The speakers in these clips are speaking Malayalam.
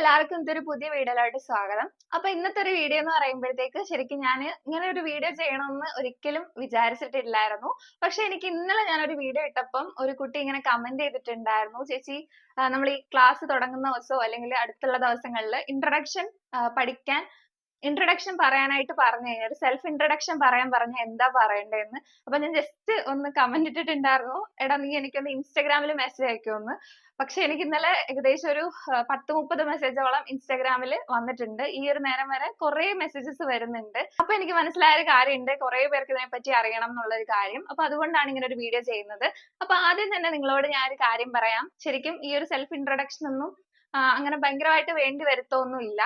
എല്ലാവർക്കും ഇതൊരു പുതിയ വീഡിയോയിലോട്ട് സ്വാഗതം. അപ്പൊ ഇന്നത്തെ ഒരു വീഡിയോ എന്ന് പറയുമ്പോഴത്തേക്ക് ശരിക്കും ഞാൻ ഇങ്ങനെ ഒരു വീഡിയോ ചെയ്യണമെന്ന് ഒരിക്കലും വിചാരിച്ചിട്ടില്ലായിരുന്നു. പക്ഷെ എനിക്ക് ഇന്നലെ ഞാൻ ഒരു വീഡിയോ ഇട്ടപ്പം ഒരു കുട്ടി ഇങ്ങനെ കമന്റ് ചെയ്തിട്ടുണ്ടായിരുന്നു ചേച്ചി നമ്മൾ ഈ ക്ലാസ് തുടങ്ങുന്ന ദിവസമോ അല്ലെങ്കിൽ അടുത്തുള്ള ദിവസങ്ങളിൽ ഇൻട്രൊഡക്ഷൻ പഠിക്കാൻ ഇൻട്രൊഡക്ഷൻ പറയാനായിട്ട് പറഞ്ഞു കഴിഞ്ഞാൽ ഒരു സെൽഫ് ഇൻട്രൊഡക്ഷൻ പറയാൻ പറഞ്ഞ എന്താ പറയണ്ടേന്ന് അപ്പൊ ഞാൻ ജസ്റ്റ് ഒന്ന് കമന്റ് ഇട്ടിട്ടുണ്ടായിരുന്നു. എടാ നീ എനിക്കൊന്ന് ഇൻസ്റ്റാഗ്രാമിൽ മെസ്സേജ് അയക്കുമെന്ന് പക്ഷെ എനിക്ക് ഇന്നലെ ഏകദേശം ഒരു പത്ത് മുപ്പത് മെസ്സേജോളം ഇൻസ്റ്റാഗ്രാമിൽ വന്നിട്ടുണ്ട്. ഈ ഒരു നേരം വരെ കുറെ മെസ്സേജസ് വരുന്നുണ്ട്. അപ്പൊ എനിക്ക് മനസ്സിലായ ഒരു കാര്യമുണ്ട്. കുറെ പേർക്ക് ഇതിനെ പറ്റി അറിയണം എന്നുള്ള ഒരു കാര്യം. അപ്പൊ അതുകൊണ്ടാണ് ഇങ്ങനെ ഒരു വീഡിയോ ചെയ്യുന്നത്. അപ്പൊ ആദ്യം തന്നെ നിങ്ങളോട് ഞാൻ ഒരു കാര്യം പറയാം. ശരിക്കും ഈ ഒരു സെൽഫ് ഇൻട്രൊഡക്ഷൻ ഒന്നും അങ്ങനെ ഭയങ്കരമായിട്ട് വേണ്ടി വരുത്തൊന്നുമില്ല.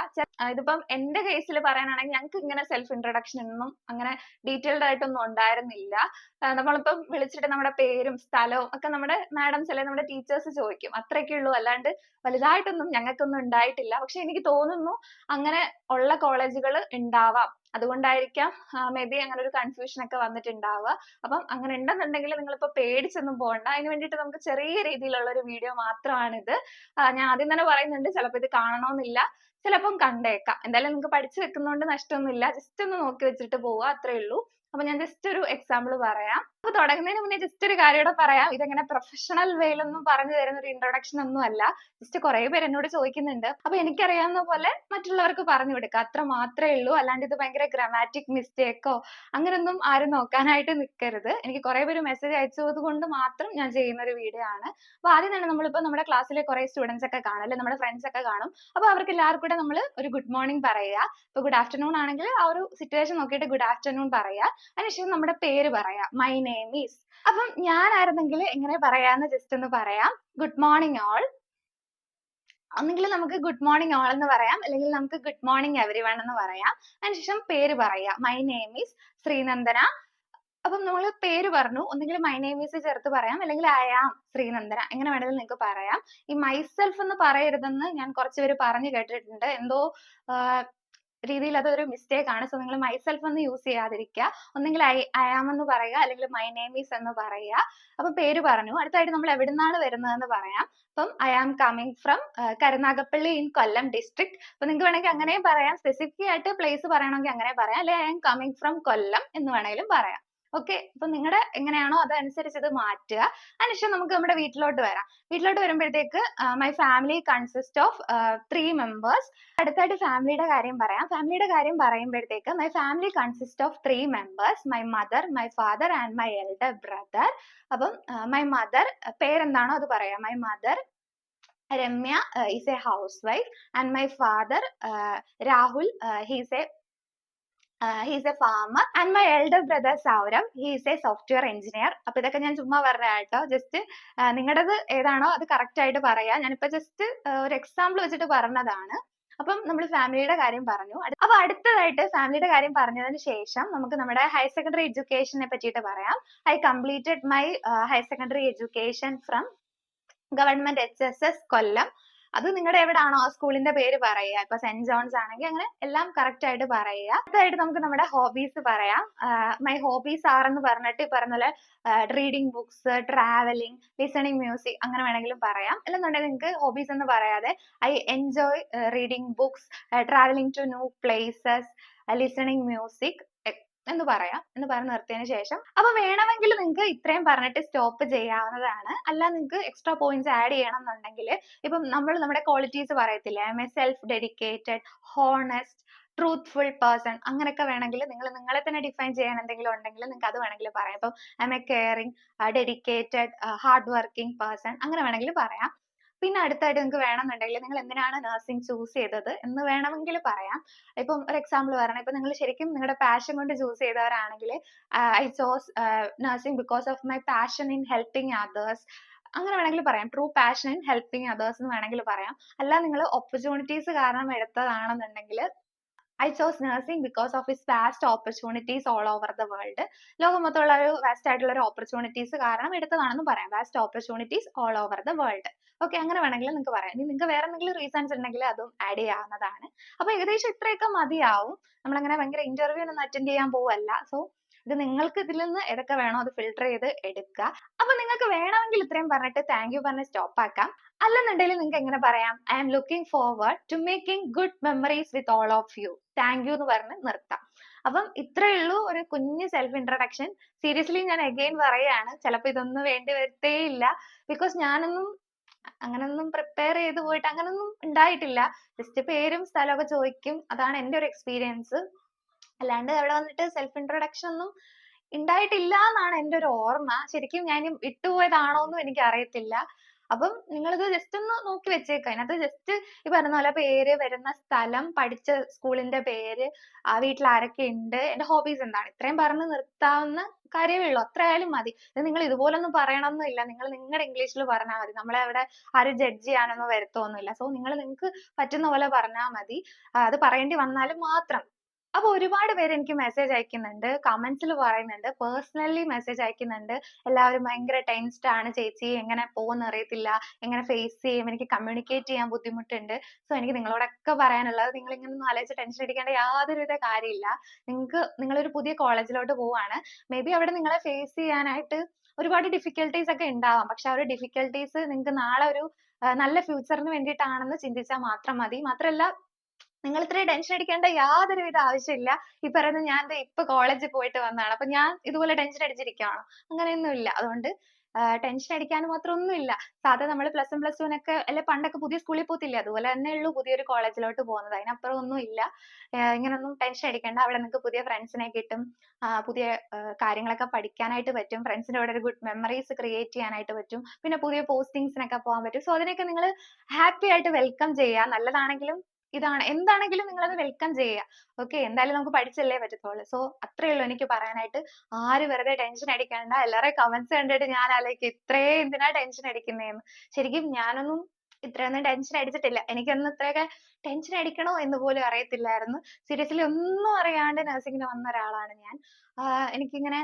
ഇതിപ്പം എന്റെ കേസിൽ പറയാനാണെങ്കിൽ ഞങ്ങൾക്ക് ഇങ്ങനെ സെൽഫ് ഇൻട്രൊഡക്ഷൻ ഒന്നും അങ്ങനെ ഡീറ്റെയിൽഡ് ആയിട്ടൊന്നും ഉണ്ടായിരുന്നില്ല. നമ്മളിപ്പം വിളിച്ചിട്ട് നമ്മുടെ പേരും സ്ഥലവും ഒക്കെ നമ്മുടെ മാഡംസ് അല്ലെങ്കിൽ നമ്മുടെ ടീച്ചേഴ്സ് ചോദിക്കും. അത്രയൊക്കെ ഉള്ളൂ. അല്ലാണ്ട് വലുതായിട്ടൊന്നും ഞങ്ങൾക്കൊന്നും ഉണ്ടായിട്ടില്ല. പക്ഷെ എനിക്ക് തോന്നുന്നു അങ്ങനെ ഉള്ള കോളേജുകൾ ഉണ്ടാവാം. അതുകൊണ്ടായിരിക്കാം മേ ബി അങ്ങനെ ഒരു കൺഫ്യൂഷൻ ഒക്കെ വന്നിട്ടുണ്ടാവുക. അപ്പം അങ്ങനെ ഉണ്ടെന്നുണ്ടെങ്കിൽ നിങ്ങളിപ്പോൾ പേടിച്ചൊന്നും പോകണ്ട അതിന് വേണ്ടിയിട്ട് നമുക്ക് ചെറിയ രീതിയിലുള്ള ഒരു വീഡിയോ മാത്രമാണിത്. ഞാൻ ആദ്യം തന്നെ പറയുന്നുണ്ട് ചിലപ്പോൾ ഇത് കാണണമെന്നില്ല ചിലപ്പം കണ്ടേക്കാം. എന്തായാലും നിങ്ങൾക്ക് പഠിച്ചു വെക്കുന്നതുകൊണ്ട് നഷ്ടമൊന്നുമില്ല. ജസ്റ്റ് ഒന്ന് നോക്കി വെച്ചിട്ട് പോവുക അത്രേ ഉള്ളൂ. അപ്പൊ ഞാൻ ജസ്റ്റ് ഒരു എക്സാമ്പിൾ പറയാം. അപ്പൊ തുടങ്ങുന്നതിന് മുന്നേ ജസ്റ്റ് ഒരു കാര്യം കൂടെ പറയാം. ഇതെങ്ങനെ പ്രൊഫഷണൽ വേയിലൊന്നും പറഞ്ഞു തരുന്ന ഒരു ഇൻട്രൊഡക്ഷൻ ഒന്നും അല്ല. ജസ്റ്റ് കുറെ പേര് എന്നോട് ചോദിക്കുന്നുണ്ട്. അപ്പൊ എനിക്കറിയാവുന്ന പോലെ മറ്റുള്ളവർക്ക് പറഞ്ഞു കൊടുക്കുക. അത്ര മാത്രമേ ഉള്ളൂ. അല്ലാണ്ട് ഇത് ഭയങ്കര ഗ്രാമാറ്റിക് മിസ്റ്റേക്കോ അങ്ങനൊന്നും ആരും നോക്കാനായിട്ട് നിൽക്കരുത് എനിക്ക് കുറെ പേര് മെസ്സേജ് അയച്ചത് കൊണ്ട് മാത്രം ഞാൻ ചെയ്യുന്ന ഒരു വീഡിയോ ആണ്. അപ്പൊ ആദ്യം തന്നെ നമ്മളിപ്പോ നമ്മുടെ ക്ലാസ്സിലെ കുറെ സ്റ്റുഡൻസ് ഒക്കെ കാണും അല്ലെ? നമ്മുടെ ഫ്രണ്ട്സ് ഒക്കെ കാണും. അപ്പൊ അവർക്ക് എല്ലാവർക്കും കൂടെ നമ്മൾ ഒരു ഗുഡ് മോർണിംഗ് പറയുക. ഇപ്പൊ ഗുഡ് ആഫ്റ്റർനൂൺ ആണെങ്കിൽ ആ ഒരു സിറ്റുവേഷൻ നോക്കിയിട്ട് ഗുഡ് ആഫ്റ്റർനൂൺ പറയുക. അതിനുശേഷം നമ്മുടെ പേര് പറയാം. മൈ നെയിം ഈസ് അപ്പം ഞാനായിരുന്നെങ്കിൽ എങ്ങനെ പറയാന്ന് ജസ്റ്റ് ഒന്ന് പറയാം. ഗുഡ് മോർണിംഗ് ഓൾ ഒന്നെങ്കിൽ നമുക്ക് ഗുഡ് മോർണിംഗ് ഓൾ എന്ന് പറയാം. അല്ലെങ്കിൽ നമുക്ക് ഗുഡ് മോർണിംഗ് എവരി വൺ എന്ന് പറയാം. അതിനുശേഷം പേര് പറയാം. My name is Sreenandana. അപ്പം നമ്മൾ പേര് പറഞ്ഞു. ഒന്നെങ്കിൽ മൈ നെയിം ഈസ് ചേർത്ത് പറയാം. അല്ലെങ്കിൽ ഐ ശ്രീനന്ദന. എങ്ങനെ വേണമെങ്കിലും നിങ്ങൾക്ക് പറയാം. ഈ മൈസെൽഫ് എന്ന് പറയരുതെന്ന് ഞാൻ കുറച്ച് പേര് പറഞ്ഞു കേട്ടിട്ടുണ്ട്. എന്തോ രീതിയിൽ അതൊരു മിസ്റ്റേക്ക് ആണ്. സോ നിങ്ങൾ മൈസെൽഫ് എന്ന് യൂസ് ചെയ്യാതിരിക്കുക. ഒന്നെങ്കിൽ ഐ ഐ ആം എന്ന് പറയുക അല്ലെങ്കിൽ മൈ നെയിം ഈസ് എന്ന് പറയുക. അപ്പൊ പേര് പറഞ്ഞു. അടുത്തായിട്ട് നമ്മൾ എവിടുന്നാണ് വരുന്നതെന്ന് പറയാം. അപ്പം I am coming from Karunagappally in Kollam district അപ്പൊ നിങ്ങൾക്ക് വേണമെങ്കിൽ അങ്ങനെയും പറയാം. സ്പെസിഫിക് ആയിട്ട് പ്ലേസ് പറയണമെങ്കിൽ അങ്ങനെ പറയാം. അല്ലെങ്കിൽ I am coming from Kollam എന്ന് വേണമെങ്കിലും പറയാം. ഓക്കെ അപ്പൊ നിങ്ങളുടെ എങ്ങനെയാണോ അതനുസരിച്ച് ഇത് മാറ്റുക. അതിനുശേഷം നമുക്ക് നമ്മുടെ വീട്ടിലോട്ട് വരാം. വീട്ടിലോട്ട് വരുമ്പോഴത്തേക്ക് my family consist of three members അടുത്തായിട്ട് ഫാമിലിയുടെ കാര്യം പറയാം. ഫാമിലിയുടെ കാര്യം പറയുമ്പോഴത്തേക്ക് my family consist of three members my mother my father and my elder brother അപ്പം മൈ മദർ പേരെന്താണോ അത് പറയാം. My mother Ramya is a housewife and my father Rahul he's a he's a farmer and my elder brother Sourav he's a software engineer അപ്പൊ ഇതൊക്കെ ഞാൻ ചുമ്മാ പറഞ്ഞ കേട്ടോ. ജസ്റ്റ് നിങ്ങളുടേത് ഏതാണോ അത് കറക്റ്റ് ആയിട്ട് പറയാ. ഞാനിപ്പോ ജസ്റ്റ് ഒരു എക്സാമ്പിൾ വെച്ചിട്ട് പറഞ്ഞതാണ്. അപ്പം നമ്മൾ ഫാമിലിയുടെ കാര്യം പറഞ്ഞു. അപ്പൊ അടുത്തതായിട്ട് ഫാമിലിയുടെ കാര്യം പറഞ്ഞതിന് ശേഷം നമുക്ക് നമ്മുടെ ഹയർ സെക്കൻഡറി എഡ്യൂക്കേഷനെ പറ്റിയിട്ട് പറയാം. I completed my higher secondary education from government H S S Kollam. അത് നിങ്ങളുടെ എവിടാണോ ആ സ്കൂളിന്റെ പേര് പറയുക. ഇപ്പൊ സെന്റ് ജോൺസ് ആണെങ്കിൽ അങ്ങനെ എല്ലാം കറക്റ്റ് ആയിട്ട് പറയുക. അടുത്തായിട്ട് നമുക്ക് നമ്മുടെ ഹോബീസ് പറയാം. മൈ ഹോബീസ് ആർ എന്ന് പറഞ്ഞിട്ട് പറഞ്ഞ പോലെ reading books travelling listening music അങ്ങനെ വേണമെങ്കിലും പറയാം. അല്ലെന്നുണ്ടെങ്കിൽ നിങ്ങൾക്ക് ഹോബീസ് എന്ന് പറയാതെ I enjoy reading books travelling to new places listening music എന്ന് പറയാം എന്ന് പറഞ്ഞ് നിർത്തിയതിന് ശേഷം. അപ്പൊ വേണമെങ്കിൽ നിങ്ങൾക്ക് ഇത്രയും പറഞ്ഞിട്ട് സ്റ്റോപ്പ് ചെയ്യാവുന്നതാണ്. അല്ല നിങ്ങൾക്ക് എക്സ്ട്രാ പോയിന്റ്സ് ആഡ് ചെയ്യണം എന്നുണ്ടെങ്കിൽ ഇപ്പം നമ്മൾ നമ്മുടെ ക്വാളിറ്റീസ് പറയത്തില്ലേ I am a self dedicated honest truthful person അങ്ങനെയൊക്കെ വേണമെങ്കിൽ നിങ്ങൾ നിങ്ങളെ തന്നെ ഡിഫൈൻ ചെയ്യാൻ എന്തെങ്കിലും ഉണ്ടെങ്കിൽ നിങ്ങൾക്ക് അത് വേണമെങ്കിൽ പറയാം. ഇപ്പം I am a caring dedicated hard working person അങ്ങനെ വേണമെങ്കിൽ പറയാം. പിന്നെ അടുത്തായിട്ട് നിങ്ങൾക്ക് വേണമെന്നുണ്ടെങ്കിൽ നിങ്ങൾ എന്തിനാണ് നഴ്സിംഗ് ചൂസ് ചെയ്തത് എന്ന് വേണമെങ്കിൽ പറയാം. ഇപ്പം ഒരു എക്സാമ്പിൾ പറയണം. ഇപ്പൊ നിങ്ങൾ ശരിക്കും നിങ്ങളുടെ പാഷൻ കൊണ്ട് choose ചെയ്തവരാണെങ്കിൽ I chose nursing because of my passion in helping others അങ്ങനെ വേണമെങ്കിൽ പറയാം. True passion in helping others എന്ന് വേണമെങ്കിൽ പറയാം. അല്ല നിങ്ങൾ ഓപ്പർച്യൂണിറ്റീസ് കാരണം എടുത്തതാണെന്നുണ്ടെങ്കിൽ I chose nursing because of is vast opportunities all over the world ലോകം മൊത്തമുള്ള ഒരു വാസ്റ്റ് ആയിട്ടുള്ള ഒരു ഓപ്പർച്യൂണിറ്റീസ് കാരണം എടുത്തതാണെന്ന് പറയാം. Vast opportunities all over the world okay അങ്ങനെ വേണമെങ്കിൽ നിങ്ങൾക്ക് പറയാം. ഇനി നിങ്ങൾക്ക് വേറെ എന്തെങ്കിലും റീസൺസ് ഉണ്ടെങ്കിൽ അതും ആഡ് ചെയ്യാവുന്നതാണ്. അപ്പൊ ഏകദേശം ഇത്രയൊക്കെ മതിയാവും. നമ്മളങ്ങനെ ഭയങ്കര ഇന്റർവ്യൂ ഒന്നും അറ്റൻഡ് ചെയ്യാൻ പോവല്ല. സോ ഇത് നിങ്ങൾക്ക് ഇതിൽ നിന്ന് ഏതൊക്കെ വേണോ അത് ഫിൽട്ടർ ചെയ്ത് എടുക്കുക അപ്പൊ നിങ്ങൾക്ക് വേണമെങ്കിൽ ഇത്രയും പറഞ്ഞിട്ട് താങ്ക് യു പറഞ്ഞ് സ്റ്റോപ്പ് ആക്കാം. അല്ലെന്നുണ്ടെങ്കിൽ നിങ്ങൾക്ക് എങ്ങനെ പറയാം? I am looking forward to making good memories with all of you thank you എന്ന് പറഞ്ഞ് നിർത്താം. അപ്പം ഇത്രയേ ഉള്ളൂ ഒരു കുഞ്ഞ് സെൽഫ് ഇൻട്രൊഡക്ഷൻ സീരിയസ്ലി ഞാൻ അഗൈൻ പറയാണ് ചിലപ്പോൾ ഇതൊന്നും വേണ്ടി വരത്തേ ഇല്ല ബിക്കോസ് ഞാനൊന്നും അങ്ങനൊന്നും പ്രിപ്പയർ ചെയ്ത് പോയിട്ട് അങ്ങനൊന്നും ഉണ്ടായിട്ടില്ല ജസ്റ്റ് പേരും സ്ഥലമൊക്കെ ചോദിക്കും. അതാണ് എന്റെ ഒരു എക്സ്പീരിയൻസ് അല്ലാണ്ട് അവിടെ വന്നിട്ട് സെൽഫ് ഇൻട്രൊഡക്ഷൻ ഒന്നും ഉണ്ടായിട്ടില്ല എന്നാണ് എന്റെ ഒരു ഓർമ്മ. ശരിക്കും ഞാൻ വിട്ടുപോയതാണോ എന്നും എനിക്ക് അറിയത്തില്ല അപ്പം നിങ്ങളിത് ജസ്റ്റ് ഒന്ന് നോക്കി വെച്ചേക്കുക അതിനകത്ത് ജസ്റ്റ് ഈ പറഞ്ഞ പോലെ പേര് വരുന്ന സ്ഥലം പഠിച്ച സ്കൂളിന്റെ പേര് ആ വീട്ടിൽ ആരൊക്കെ ഉണ്ട് എന്റെ ഹോബീസ് എന്താണ്? ഇത്രയും പറഞ്ഞ് നിർത്താവുന്ന കാര്യമേ ഉള്ളൂ. അത്ര ആയാലും മതി. ഇത് നിങ്ങൾ ഇതുപോലൊന്നും പറയണമെന്നില്ല നിങ്ങൾ നിങ്ങളുടെ ഇംഗ്ലീഷിൽ പറഞ്ഞാൽ മതി. നമ്മളെ അവിടെ ആരും ജഡ്ജ് ചെയ്യാനൊന്നും വരുത്തൊന്നുമില്ല. സോ നിങ്ങൾ നിങ്ങൾക്ക് പറ്റുന്ന പോലെ പറഞ്ഞാൽ മതി. അത് പറയേണ്ടി വന്നാൽ മാത്രം. അപ്പൊ ഒരുപാട് പേര് എനിക്ക് മെസ്സേജ് അയക്കുന്നുണ്ട് കമന്റ്സിൽ പറയുന്നുണ്ട് പേഴ്സണലി മെസ്സേജ് അയക്കുന്നുണ്ട്. എല്ലാവരും ഭയങ്കര ടെൻസ്ഡ് ആണ് ചേച്ചി എങ്ങനെ പോകുമെന്ന് അറിയത്തില്ല എങ്ങനെ ഫേസ് ചെയ്യും എനിക്ക് കമ്മ്യൂണിക്കേറ്റ് ചെയ്യാൻ ബുദ്ധിമുട്ടുണ്ട്. സോ എനിക്ക് നിങ്ങളോടൊക്കെ പറയാനുള്ളത് നിങ്ങൾ ഇങ്ങനെ ഒന്നും ആലോചിച്ച് ടെൻഷൻ അടിക്കേണ്ട യാതൊരുവിധ കാര്യമില്ല. നിങ്ങൾക്ക് നിങ്ങളൊരു പുതിയ കോളേജിലോട്ട് പോവാണ്. മേ ബി അവിടെ നിങ്ങളെ ഫേസ് ചെയ്യാനായിട്ട് ഒരുപാട് ഡിഫിക്കൽട്ടീസ് ഒക്കെ ഉണ്ടാവാം. പക്ഷെ ആ ഒരു ഡിഫിക്കൽട്ടീസ് നിങ്ങൾക്ക് നാളെ ഒരു നല്ല ഫ്യൂച്ചറിന് വേണ്ടിയിട്ടാണെന്ന് ചിന്തിച്ചാൽ മാത്രം മതി. മാത്രമല്ല നിങ്ങൾ ഇത്രയും ടെൻഷൻ അടിക്കേണ്ട യാതൊരു വിധ ആവശ്യമില്ല. ഈ പറയുന്ന ഞാൻ ഇപ്പൊ കോളേജിൽ പോയിട്ട് വന്നതാണ്. അപ്പൊ ഞാൻ ഇതുപോലെ ടെൻഷൻ അടിച്ചിരിക്കുകയാണോ അങ്ങനെയൊന്നുമില്ല. അതുകൊണ്ട് ടെൻഷൻ അടിക്കാൻ മാത്രം ഒന്നുമില്ല സാധാ നമ്മൾ പ്ലസ് വൺ പ്ലസ് ഒക്കെ അല്ലെ പണ്ടൊക്കെ പുതിയ സ്കൂളിൽ പോകത്തില്ലേ? അതുപോലെ തന്നെ ഉള്ളൂ പുതിയൊരു കോളേജിലോട്ട് പോകുന്നത്. അതിനപ്പുറം ഒന്നും ഇല്ല ഇങ്ങനൊന്നും ടെൻഷൻ അടിക്കേണ്ട. അവിടെ നിങ്ങൾക്ക് പുതിയ ഫ്രണ്ട്സിനെ കിട്ടും. പുതിയ കാര്യങ്ങളൊക്കെ പഠിക്കാനായിട്ട് പറ്റും. ഫ്രണ്ട്സിന്റെ കൂടെ ഒരു ഗുഡ് മെമ്മറീസ് ക്രിയേറ്റ് ചെയ്യാനായിട്ട് പറ്റും. പിന്നെ പുതിയ പോസ്റ്റിങ്സിനൊക്കെ പോകാൻ പറ്റും. സോ അതിനൊക്കെ നിങ്ങൾ ഹാപ്പി ആയിട്ട് വെൽക്കം ചെയ്യുക. നല്ലതാണെങ്കിലും ഇതാണ്. എന്താണെങ്കിലും നിങ്ങൾ അത് വെൽക്കം ചെയ്യുക. ഓക്കെ എന്തായാലും നമുക്ക് പഠിച്ചല്ലേ പറ്റത്തുള്ളൂ. സോ അത്രേ ഉള്ളൂ എനിക്ക് പറയാനായിട്ട്. ആരും വെറുതെ ടെൻഷൻ അടിക്കണ്ട. എല്ലാവരെയും കമന്റ്സ് കണ്ടിട്ട് ഞാൻ ആലോചിക്കും ഇത്രയും എന്തിനാ ടെൻഷൻ അടിക്കുന്നതെന്ന് ശരിക്കും ഞാനൊന്നും ഇത്രയൊന്നും ടെൻഷൻ അടിച്ചിട്ടില്ല. എനിക്കൊന്നും ഇത്രയൊക്കെ ടെൻഷൻ അടിക്കണോ എന്ന് പോലും അറിയത്തില്ലായിരുന്നു. സീരിയസ്ലി ഒന്നും അറിയാണ്ട് നഴ്സിംഗിന് വന്ന ഒരാളാണ് ഞാൻ. എനിക്കിങ്ങനെ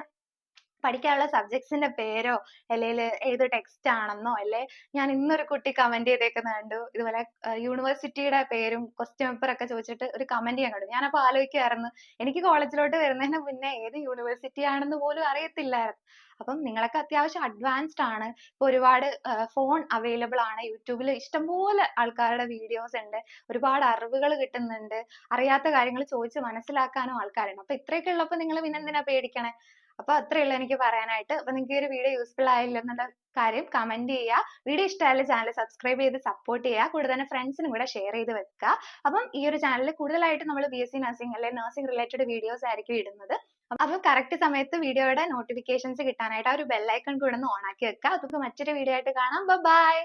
പഠിക്കാനുള്ള സബ്ജക്ട്സിന്റെ പേരോ അല്ലെങ്കിൽ ഏത് ടെക്സ്റ്റ് ആണെന്നോ അല്ലെ? ഞാൻ ഇന്നൊരു കുട്ടി കമന്റ് ചെയ്തേക്കുന്ന കണ്ടു. ഇതുപോലെ യൂണിവേഴ്സിറ്റിയുടെ പേരും ക്വസ്റ്റ്യൻ പേപ്പർ ഒക്കെ ചോദിച്ചിട്ട് ഒരു കമന്റ് ചെയ്യാൻ കണ്ടു. ഞാനപ്പോ ആലോചിക്കായിരുന്നു എനിക്ക് കോളേജിലോട്ട് വരുന്നതിന് മുന്നേ ഏത് യൂണിവേഴ്സിറ്റി ആണെന്ന് പോലും അറിയത്തില്ലായിരുന്നു. അപ്പം നിങ്ങളൊക്കെ അത്യാവശ്യം അഡ്വാൻസ്ഡ് ആണ്. ഇപ്പൊ ഒരുപാട് ഫോൺ അവൈലബിൾ ആണ്. യൂട്യൂബിൽ ഇഷ്ടംപോലെ ആൾക്കാരുടെ വീഡിയോസ് ഉണ്ട്. ഒരുപാട് അറിവുകൾ കിട്ടുന്നുണ്ട്. അറിയാത്ത കാര്യങ്ങൾ ചോദിച്ച് മനസ്സിലാക്കാനും ആൾക്കാരുണ്ട്. അപ്പൊ ഇത്രയൊക്കെ ഉള്ളപ്പോൾ നിങ്ങൾ പിന്നെന്തിനാ പേടിക്കണേ? അപ്പൊ അത്രേ ഉള്ളൂ എനിക്ക് പറയാനായിട്ട്. അപ്പൊ നിങ്ങൾക്ക് ഈ ഒരു വീഡിയോ യൂസ്ഫുൾ ആയില്ലെന്നുള്ള കാര്യം കമന്റ് ചെയ്യുക. വീഡിയോ ഇഷ്ടമായാലും ചാനൽ സബ്സ്ക്രൈബ് ചെയ്ത് സപ്പോർട്ട് ചെയ്യുക. കൂടുതൽ തന്നെ ഫ്രണ്ട്സിനും കൂടെ ഷെയർ ചെയ്ത് വെക്കുക. അപ്പം ഈ ഒരു ചാനലിൽ കൂടുതലായിട്ട് നമ്മൾ ബി എസ് സി നഴ്സിംഗ് അല്ലെങ്കിൽ നഴ്സിംഗ് റിലേറ്റഡ് വീഡിയോസ് ആയിരിക്കും ഇടുന്നത്. അപ്പൊ കറക്റ്റ് സമയത്ത് വീഡിയോയുടെ നോട്ടിഫിക്കേഷൻസ് കിട്ടാനായിട്ട് ആ ഒരു ബെല്ലൈക്കൺ കൂടെ ഒന്ന് ഓൺ ആക്കി വെക്കുക. അതൊക്കെ മറ്റൊരു വീഡിയോ ആയിട്ട് കാണാം. ബൈ